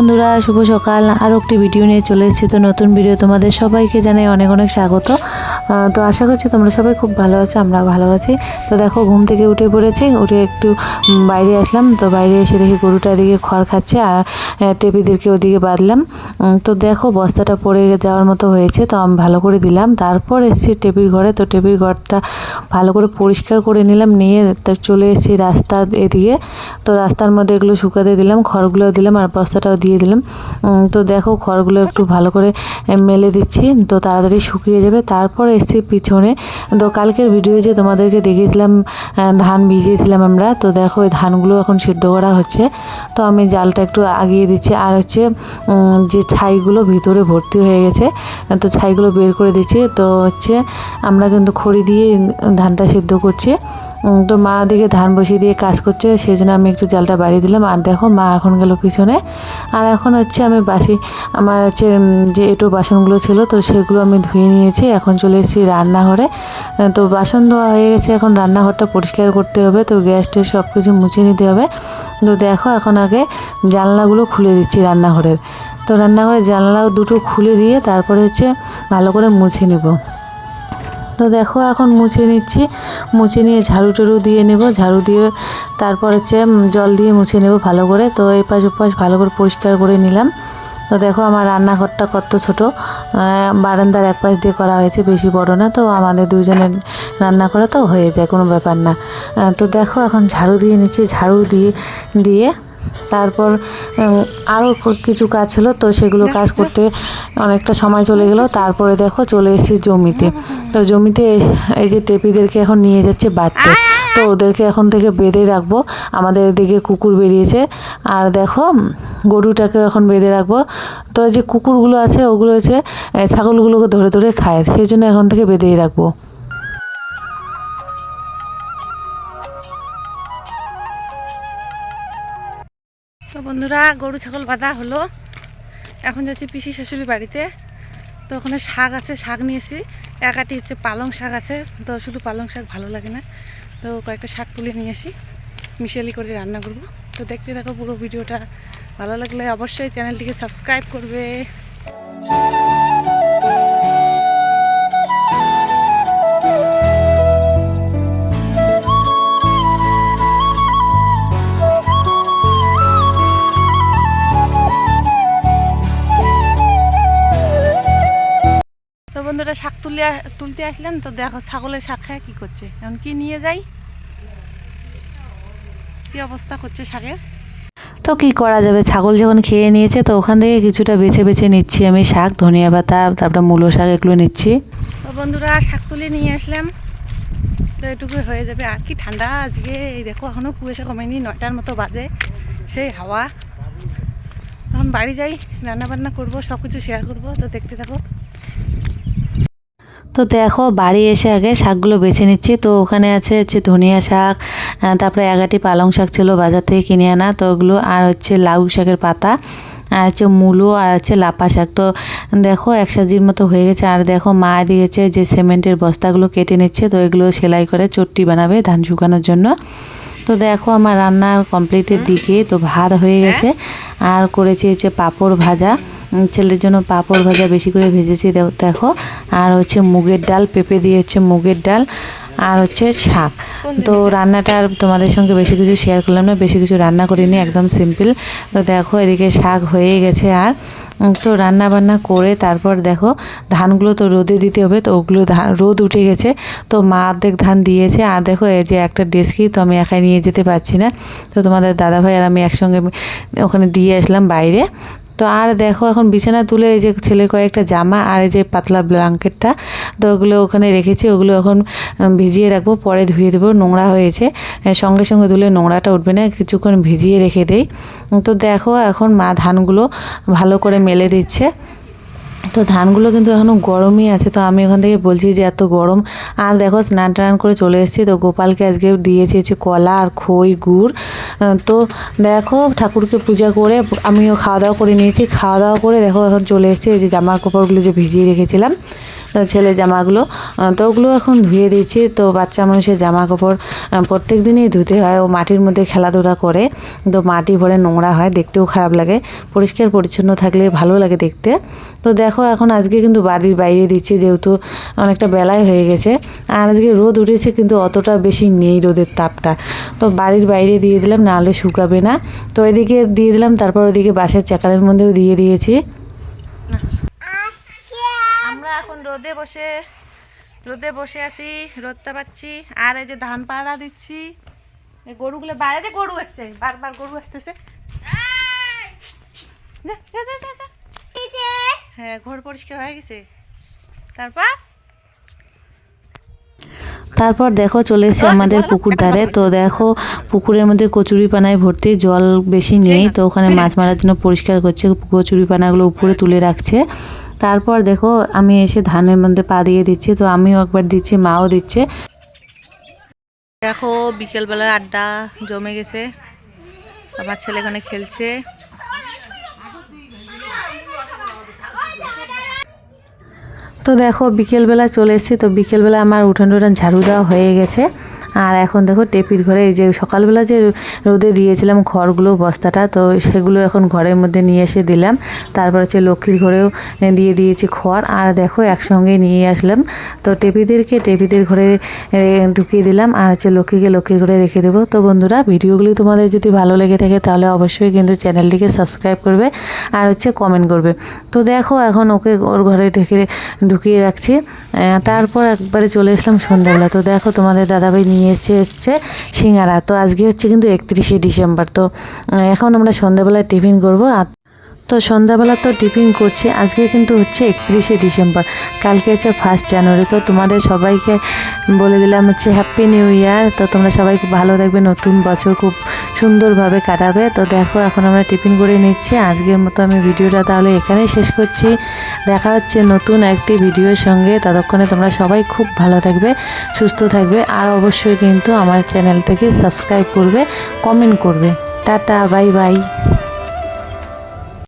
বন্ধুরা, শুভ সকাল। আরও একটি ভিডিও নিয়ে চলে এসেছি। তো নতুন ভিডিও তোমাদের সবাইকে জানাই অনেক অনেক স্বাগত। তো আশা করছি তোমরা সবাই খুব ভালো আছো আমরা ভালো আছি। তো দেখো, ঘুম থেকে উঠে পড়েছি, উঠে একটু বাইরে আসলাম, তো বাইরে এসে দেখি গরুটা এদিকে খড় খাচ্ছে আর টেপিদেরকে ওদিকে বাঁধলাম। তো দেখো, বস্তাটা পড়ে যাওয়ার মতো হয়েছে, তো আমি ভালো করে দিলাম। তারপর এসেছি টেপির ঘরে, তো টেপির ঘরটা ভালো করে পরিষ্কার করে নিলাম, নিয়ে চলে এসেছি রাস্তার এদিকে। তো রাস্তার মধ্যে এগুলো শুকাতে দিলাম খড়গুলো দিলাম আর বস্তাটাও দিয়ে দিলাম। তো দেখো, খড়গুলো একটু ভালো করে মেলে দিচ্ছি, তো তাড়াতাড়ি শুকিয়ে যাবে। তারপর এসছি পিছনে। তো কালকের ভিডিও যে তোমাদেরকে দেখিয়েছিলাম ধান ভিজিয়েছিলাম আমরা, তো দেখো ওই ধানগুলো এখন সিদ্ধ করা হচ্ছে। তো আমি জালটা একটু আগিয়ে দিচ্ছি আর হচ্ছে যে ছাইগুলো ভিতরে ভর্তি হয়ে গেছে, তো ছাইগুলো বের করে দিচ্ছি। তো হচ্ছে আমরা কিন্তু খড়ি দিয়ে ধানটা সিদ্ধ করছি। তো মা দিকে ধান বসিয়ে দিয়ে কাজ করছে, সেই জন্য আমি একটু জালটা বাড়িয়ে দিলাম। আর দেখো, মা এখন গেল পিছনে। আর এখন হচ্ছে আমি বাসি, আমার হচ্ছে যে এটো বাসনগুলো ছিল, তো সেগুলো আমি ধুয়ে নিয়েছি। এখন চলে এসেছি রান্নাঘরে। তো বাসন ধোয়া হয়ে গেছে, এখন রান্নাঘরটা পরিষ্কার করতে হবে। তো গ্যাস ট্যাস সব কিছু মুছে নিতে হবে। তো দেখো, এখন আগে জানলাগুলো খুলে দিচ্ছি রান্নাঘরের। তো রান্নাঘরের জানলা দুটো খুলে দিয়ে তারপরে হচ্ছে ভালো করে মুছে নেব। তো দেখো, এখন মুছে নিচ্ছি। মুছে নিয়ে ঝাড়ু টাড়ু দিয়ে নেব। ঝাড়ু দিয়ে তারপর হচ্ছে জল দিয়ে মুছে নেব ভালো করে। তো এপাশ ওপাশ ভালো করে পরিষ্কার করে নিলাম। তো দেখো, আমার রান্নাঘরটা কত ছোট। বারান্দার এক পাশ দিয়ে করা হয়েছে, বেশি বড় না। তো আমাদের দুজনের রান্না করা তো হয়ে যায়, কোনো ব্যাপার না। তো দেখো, এখন ঝাড়ু দিয়ে নিচ্ছি। ঝাড়ু দিয়ে দিয়ে তারপর আরও কিছু কাজ ছিল, তো সেগুলো কাজ করতে অনেকটা সময় চলে গেল। তারপরে দেখো চলে এসেছি জমিতে। তো জমিতে এই যে টেপিদেরকে এখন নিয়ে যাচ্ছে বাচ্চা তো ওদেরকে এখন থেকে বেঁধে রাখব। আমাদের এদিকে কুকুর বেরিয়েছে। আর দেখো গরুটাকে এখন বেঁধে রাখব। তো যে কুকুরগুলো আছে, ওগুলো হচ্ছে ছাগলগুলোকে ধরে ধরে খায়। সেই জন্য এখন থেকে বেঁধেই রাখব। বন্ধুরা, গরু, ছাগল বাঁধা হলো। এখন যাচ্ছি পিসি শাশুড়ি বাড়িতে। তো ওখানে শাক আছে, শাক নিয়েছি একাটি হচ্ছে পালং শাক আছে, তো শুধু পালং শাক ভালো লাগে না। তো কয়েকটা শাক তুলে নিয়ে আসি মিশালি করে রান্না করব। তো দেখতে দেখো পুরো ভিডিওটা। ভালো লাগলে অবশ্যই চ্যানেলটিকে সাবস্ক্রাইব করবে। বন্ধুরা শাক তুলে তুলতে আসলাম তো দেখো ছাগলের শাক খায় কী করছে? এখন কি নিয়ে যাই? কি অবস্থা করছে শাকের? তো কি করা যাবে? ছাগল যখন খেয়ে নিয়েছে তো ওখান থেকে কিছুটা বেছে বেছে নিচ্ছি আমি শাক ধনিয়া পাতা তারপরে মূলো শাক এগুলো নিচ্ছি। তো বন্ধুরা শাক তুলে নিয়ে আসলাম। তো এটুকু হয়ে যাবে। আর কি ঠান্ডা আজকে এই দেখো এখনও কুয়াশা কমেনি নয়টার মতো বাজে সেই হাওয়া। এখন বাড়ি যাই রান্না বান্না করব সব কিছু শেয়ার করব তো দেখতে থাকো। তো দেখো, বাড়ি এসে আগে শাকগুলো বেছে নিচ্ছি। তো ওখানে আছে হচ্ছে ধনিয়া শাক তারপরে এগাটি পালং শাক ছিল বাজার থেকে কিনে আনা। তো ওগুলো আর হচ্ছে লাউ শাকের পাতা, আর হচ্ছে মূলো, আর হচ্ছে লাপা শাক। তো দেখো, এক সাজির মতো হয়ে গেছে। আর দেখো, মা দিয়েছে যে সিমেন্টের বস্তাগুলো কেটে নিচ্ছে। তো এগুলো সেলাই করে চট্টি বানাবে ধান শুকানোর জন্য। তো দেখো, আমার রান্নার কমপ্লিটের দিকে। তো ভাত হয়ে গেছে। আর করেছি হচ্ছে পাঁপড় ভাজা। ছেলের জন্য পাঁপড় ভাজা বেশি করে ভেজেছি দেখো। আর হচ্ছে মুগের ডাল পেঁপে দিয়ে হচ্ছে মুগের ডাল আর হচ্ছে শাক। তো রান্নাটা আর তোমাদের সঙ্গে বেশি কিছু শেয়ার করলাম না বেশি কিছু রান্না করিনি একদম সিম্পল তো দেখো এদিকে শাক হয়ে গেছে আর। তো রান্না বান্না করে তারপর দেখো ধানগুলো তো রোদে দিতে হবে তো ওগুলো ধান রোদ উঠে গেছে। তো মা অর্ধেক ধান দিয়েছে আর দেখো এই যে একটা ডেস্কি তো আমি একাই নিয়ে যেতে পারছি না। তো তোমাদের দাদাভাই আর আমি একসঙ্গে ওখানে দিয়ে আসলাম বাইরে। তো আর দেখো, এখন বিছানা তুলে এই যে ছেলের কয়েকটা জামা আর এই যে পাতলা ব্ল্যাঙ্কেটটা তো ওগুলো ওখানে রেখেছি। ওগুলো এখন ভিজিয়ে রাখব, পরে ধুয়ে দেবো। নোংরা হয়েছে। সঙ্গে সঙ্গে ধুলে নোংরাটা উঠবে না, কিছুক্ষণ ভিজিয়ে রেখে দেই। তো দেখো, এখন মা ধানগুলো ভালো করে মেলে দিচ্ছে। তো ধানগুলো কিন্তু এখনও গরমই আছে, তো আমি ওখান থেকে বলছি যে এত গরম। আর দেখো স্নান টান করে চলে এসেছি, তো গোপালকে আজকে দিয়েছি হচ্ছে কলা আর খই, গুড়। তো দেখো ঠাকুরকে পূজা করে আমিও খাওয়া দাওয়া করে নিয়েছি। খাওয়া দাওয়া করে দেখো এখন চলে এসেছি, এই যে জামা কাপড়গুলো যে ভিজিয়ে রেখেছিলাম। ছেলে জামাগুলো তো ওগুলো এখন ধুয়ে দিচ্ছি তো বাচ্চা মানুষের জামা কাপড় প্রত্যেক দিনই ধুতে হয়। ও মাটির মধ্যে খেলাধুলা করে। তো মাটি ভরে নোংরা হয়, দেখতেও খারাপ লাগে। পরিষ্কার পরিচ্ছন্ন থাকলে ভালো লাগে দেখতে। তো দেখো, এখন আজকে কিন্তু বাড়ির বাইরে দিচ্ছি, যেহেতু অনেকটা বেলায় হয়ে গেছে। আর আজকে রোদ উঠেছে, কিন্তু অতটা বেশি নেই রোদের তাপটা। তো বাড়ির বাইরে দিয়ে দিলাম নাহলে শুকাবে না। তো এদিকে দিয়ে দিলাম, তারপর ওদিকে বাসের চাকারের মধ্যেও দিয়ে দিয়েছি আমরা এখন রোদে বসে রোদে বসে আছি রোদটা পাচ্ছি আর এই যে ধান পাড়া দিচ্ছি। গরুগুলো বাইরে গরু আসছে, বারবার গরু আসতেছে। হ্যাঁ ঘর পরিষ্কার হয়ে গেছে। তারপর? তারপর দেখো, চলে এসে আমাদের পুকুর ধারে। তো দেখো, পুকুরের মধ্যে কচুরি পানায় ভর্তি জল বেশি নেই। তো ওখানে মাছ মারার জন্য পরিষ্কার করছে। কচুরি পানাগুলো উপরে তুলে রাখছে। তারপর দেখো আমি এসে ধানের মধ্যে পা দিয়ে দিচ্ছি তো আমিও একবার দিচ্ছি মাও দিচ্ছে। দেখো বিকেলবেলার আড্ডা জমে গেছে আমার ছেলে এখানে খেলছে। তো দেখো বিকেলবেলা চলে এসেছি তো বিকেলবেলা আমার উঠান টুঠান ঝাড়ু দেওয়া হয়ে গেছে। আর এখন দেখো টেপির ঘরে এই যে সকালবেলা যে রোদে দিয়েছিলাম খড়গুলো, বস্তাটা, তো সেগুলো এখন ঘরের মধ্যে নিয়ে এসে দিলাম। তারপর হচ্ছে লক্ষ্মীর ঘরেও দিয়ে দিয়েছি খড়। আর দেখো একসঙ্গে নিয়ে আসলাম। তো টেপিদেরকে টেপিদের ঘরে ঢুকিয়ে দিলাম। আর হচ্ছে লক্ষ্মীকে লক্ষ্মীর ঘরে রেখে দেবো। তো বন্ধুরা, ভিডিওগুলি তোমাদের যদি ভালো লেগে থাকে, তাহলে অবশ্যই কিন্তু চ্যানেলটিকে সাবস্ক্রাইব করবে আর হচ্ছে কমেন্ট করবে। তো দেখো এখন ওকে ওর ঘরে ঢেকে, ঢুকিয়ে রাখছি। তারপর একবারে চলে আসলাম সন্ধ্যাবেলা। তো দেখো তোমাদের দাদাভাই নিয়ে এসে হচ্ছে সিঙ্গারা। তো আজকে হচ্ছে কিন্তু একত্রিশে ডিসেম্বর। তো এখন আমরা সন্ধ্যাবেলায় টিফিন করব। আর তো সন্ধ্যাবেলা তো টিফিন করছি, আজকে কিন্তু হচ্ছে একত্রিশে ডিসেম্বর। কালকে হচ্ছে ফার্স্ট জানুয়ারি। তো তোমাদের সবাইকে বলে দিলাম হচ্ছে হ্যাপি নিউ ইয়ার তো তোমরা সবাই ভালো দেখবে নতুন বছর খুব সুন্দরভাবে কাটাবে। তো দেখো, এখন আমরা টিফিন করে নিচ্ছি। আজকের মতো আমি ভিডিওটা তাহলে এখানেই শেষ করছি। দেখা হচ্ছে নতুন একটি ভিডিওর সঙ্গে। ততক্ষণে তোমরা সবাই খুব ভালো থাকবে, সুস্থ থাকবে, আর অবশ্যই কিন্তু আমার চ্যানেলটাকে সাবস্ক্রাইব করবে, কমেন্ট করবে। Tata, bye bye.